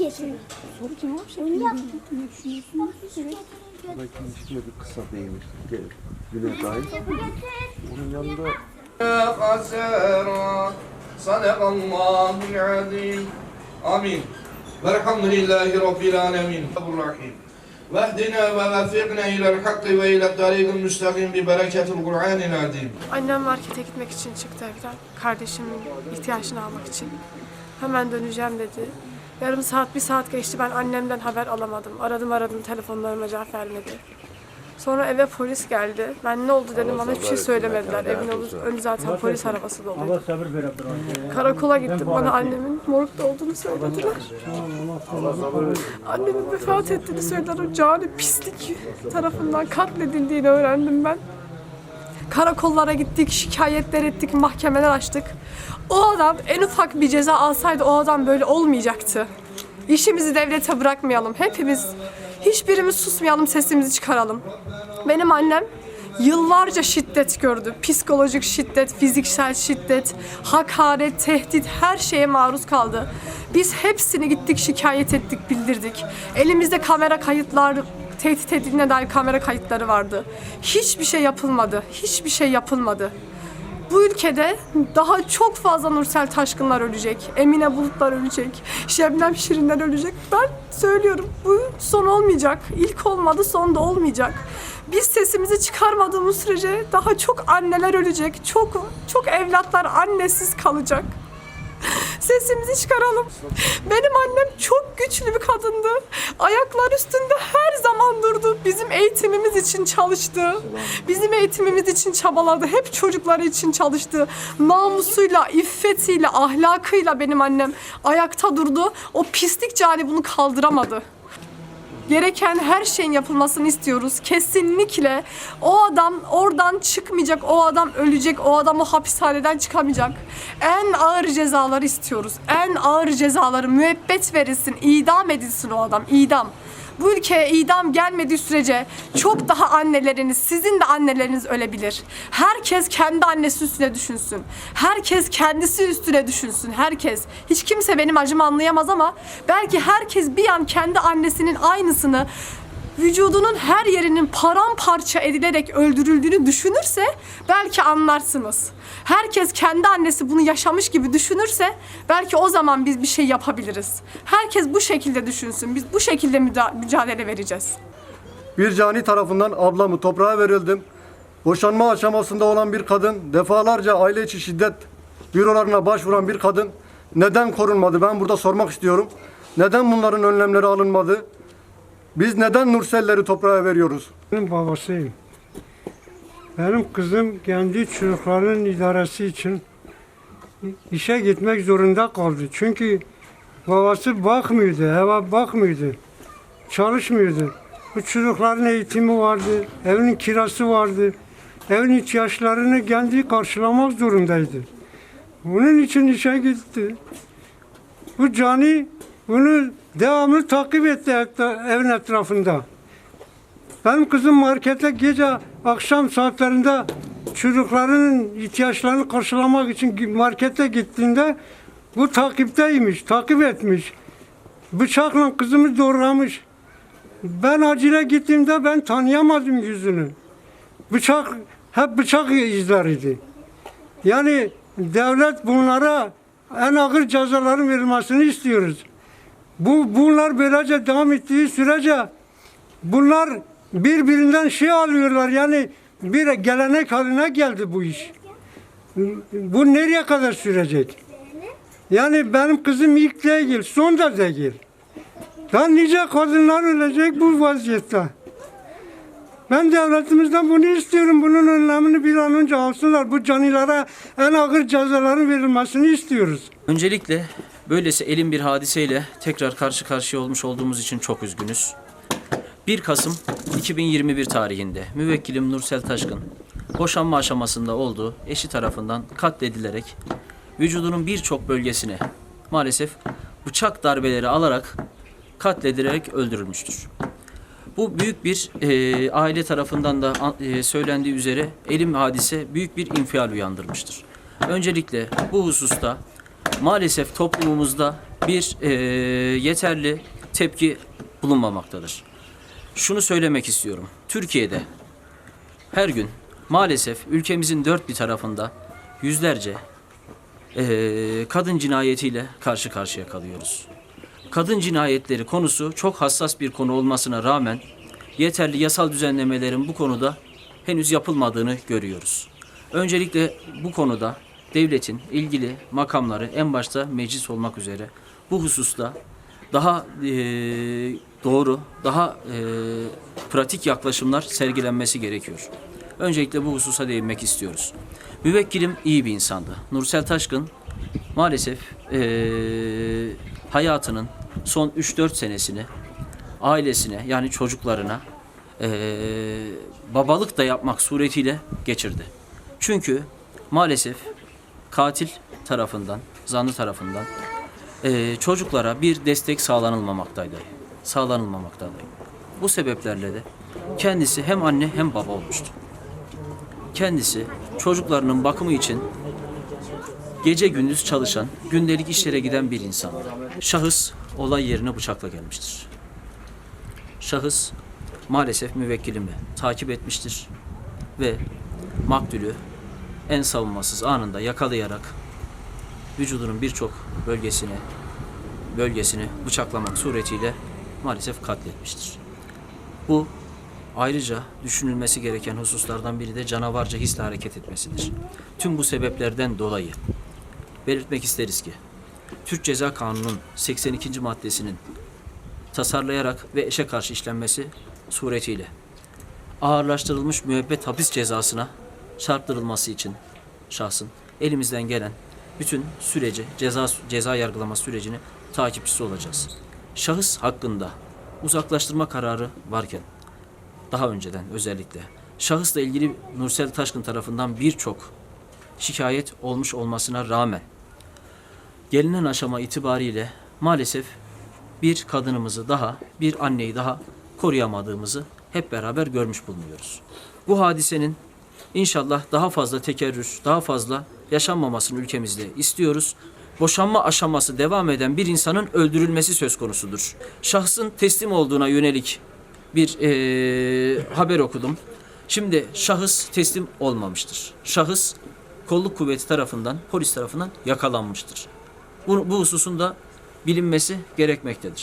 şey, soru cevap Onu şeklinde yap. ne düşünüyorsunuz? Evet. Belki ilişkine bir kısa değinir. Güne dair. Onun yanında خسارا صدق الله العظيم آمين والحمد لله رب العالمين الرحيم واهدنا ووفقنا إلى الحق وإلى الطريق المستقيم ببركة القرآن العظيم Annem markete gitmek için çıktı evden. Kardeşimin ihtiyaçını almak için. Hemen döneceğim dedi. Yarım saat, bir saat geçti. Ben annemden haber alamadım. Aradım aradım, telefonlarıma cevap vermedi. Sonra eve polis geldi. Ben ne oldu dedim ama hiçbir şey söylemediler. Evin önü- önü zaten polis arabası Allah doluydu. sabır ver Abdurrahman. Karakola gittim. Bana annemin morgda olduğunu söylediler. Annemin vefat ettiğini söylediler. O cani pislik tarafından katledildiğini öğrendim ben. Karakollara gittik, şikayetler ettik, mahkemeler açtık. O adam en ufak bir ceza alsaydı o adam böyle olmayacaktı. İşimizi devlete bırakmayalım. Hepimiz, hiçbirimiz susmayalım, sesimizi çıkaralım. Benim annem yıllarca şiddet gördü. Psikolojik şiddet, fiziksel şiddet, hakaret, tehdit her şeye maruz kaldı. Biz hepsini gittik şikayet ettik, bildirdik. Elimizde kamera kayıtlar, tehdit edildiğine dair kamera kayıtları vardı. Hiçbir şey yapılmadı. Hiçbir şey yapılmadı. Bu ülkede daha çok fazla Nursel Taşkınlar ölecek. Emine Bulutlar ölecek. Şebnem Şirinler ölecek. Ben söylüyorum bu son olmayacak. İlk olmadı son da olmayacak. Biz sesimizi çıkarmadığımız sürece daha çok anneler ölecek. Çok çok evlatlar annesiz kalacak. Sesimizi çıkaralım. Benim annem çok güçlü bir kadındı. Ayaklar üstünde her zaman durdu. Bizim eğitimimiz için çalıştı. Bizim eğitimimiz için çabaladı. Hep çocukları için çalıştı. Namusuyla, iffetiyle, ahlakıyla benim annem ayakta durdu. O pislik cani bunu kaldıramadı gereken her şeyin yapılmasını istiyoruz. Kesinlikle o adam oradan çıkmayacak, o adam ölecek, o adam o hapishaneden çıkamayacak. En ağır cezaları istiyoruz. En ağır cezaları müebbet verilsin, idam edilsin o adam, idam. Bu ülkeye idam gelmediği sürece çok daha anneleriniz, sizin de anneleriniz ölebilir. Herkes kendi annesi üstüne düşünsün. Herkes kendisi üstüne düşünsün. Herkes. Hiç kimse benim acımı anlayamaz ama belki herkes bir an kendi annesinin aynısını vücudunun her yerinin paramparça edilerek öldürüldüğünü düşünürse belki anlarsınız. Herkes kendi annesi bunu yaşamış gibi düşünürse belki o zaman biz bir şey yapabiliriz. Herkes bu şekilde düşünsün. Biz bu şekilde müda- mücadele vereceğiz. Bir cani tarafından ablamı toprağa verildim. Boşanma aşamasında olan bir kadın, defalarca aile içi şiddet bürolarına başvuran bir kadın neden korunmadı? Ben burada sormak istiyorum. Neden bunların önlemleri alınmadı? Biz neden Nurselleri toprağa veriyoruz? Benim babasıyım. Benim kızım kendi çocuklarının idaresi için işe gitmek zorunda kaldı. Çünkü babası bakmıyordu, eve bakmıyordu. Çalışmıyordu. Bu çocukların eğitimi vardı, evinin kirası vardı. Evin ihtiyaçlarını kendi karşılamak zorundaydı. Bunun için işe gitti. Bu cani bunu devamlı takip etti evin etrafında. Benim kızım markete gece akşam saatlerinde çocukların ihtiyaçlarını karşılamak için markete gittiğinde bu takipteymiş, takip etmiş. Bıçakla kızımı doğramış. Ben acile gittiğimde ben tanıyamadım yüzünü. Bıçak, hep bıçak izleriydi. Yani devlet bunlara en ağır cezaların verilmesini istiyoruz. Bu bunlar böylece devam ettiği sürece bunlar birbirinden şey alıyorlar yani bir gelenek haline geldi bu iş. Bu nereye kadar sürecek? Yani benim kızım ilk değil, son da değil. Daha nice kadınlar ölecek bu vaziyette. Ben devletimizden bunu istiyorum. Bunun önlemini bir an önce alsınlar. Bu canilara en ağır cezaların verilmesini istiyoruz. Öncelikle böylesi elin bir hadiseyle tekrar karşı karşıya olmuş olduğumuz için çok üzgünüz. 1 Kasım 2021 tarihinde müvekkilim Nursel Taşkın boşanma aşamasında olduğu eşi tarafından katledilerek vücudunun birçok bölgesine maalesef bıçak darbeleri alarak katledilerek öldürülmüştür. Bu büyük bir e, aile tarafından da e, söylendiği üzere elim hadise büyük bir infial uyandırmıştır. Öncelikle bu hususta maalesef toplumumuzda bir e, yeterli tepki bulunmamaktadır. Şunu söylemek istiyorum. Türkiye'de her gün maalesef ülkemizin dört bir tarafında yüzlerce e, kadın cinayetiyle karşı karşıya kalıyoruz. Kadın cinayetleri konusu çok hassas bir konu olmasına rağmen yeterli yasal düzenlemelerin bu konuda henüz yapılmadığını görüyoruz. Öncelikle bu konuda devletin ilgili makamları en başta meclis olmak üzere bu hususta daha e, doğru, daha e, pratik yaklaşımlar sergilenmesi gerekiyor. Öncelikle bu hususa değinmek istiyoruz. Müvekkilim iyi bir insandı. Nursel Taşkın maalesef e, hayatının son 3-4 senesini ailesine yani çocuklarına e, babalık da yapmak suretiyle geçirdi. Çünkü maalesef katil tarafından, zanlı tarafından e, çocuklara bir destek sağlanılmamaktaydı. Sağlanılmamaktaydı. Bu sebeplerle de kendisi hem anne hem baba olmuştu. Kendisi çocuklarının bakımı için gece gündüz çalışan, gündelik işlere giden bir insandı. Şahıs olay yerine bıçakla gelmiştir. Şahıs maalesef müvekkilimi takip etmiştir ve maktulü en savunmasız anında yakalayarak vücudunun birçok bölgesini bölgesini bıçaklamak suretiyle maalesef katletmiştir. Bu ayrıca düşünülmesi gereken hususlardan biri de canavarca hisle hareket etmesidir. Tüm bu sebeplerden dolayı belirtmek isteriz ki Türk Ceza Kanunu'nun 82. maddesinin tasarlayarak ve eşe karşı işlenmesi suretiyle ağırlaştırılmış müebbet hapis cezasına çarptırılması için şahsın elimizden gelen bütün süreci, ceza ceza yargılama sürecini takipçisi olacağız. Şahıs hakkında uzaklaştırma kararı varken daha önceden özellikle şahısla ilgili Nursel Taşkın tarafından birçok şikayet olmuş olmasına rağmen gelinen aşama itibariyle maalesef bir kadınımızı daha, bir anneyi daha koruyamadığımızı hep beraber görmüş bulunuyoruz. Bu hadisenin inşallah daha fazla tekerrür, daha fazla yaşanmamasını ülkemizde istiyoruz. Boşanma aşaması devam eden bir insanın öldürülmesi söz konusudur. Şahsın teslim olduğuna yönelik bir eee, haber okudum. Şimdi şahıs teslim olmamıştır. Şahıs kolluk kuvveti tarafından, polis tarafından yakalanmıştır. Bu, bu hususun da bilinmesi gerekmektedir.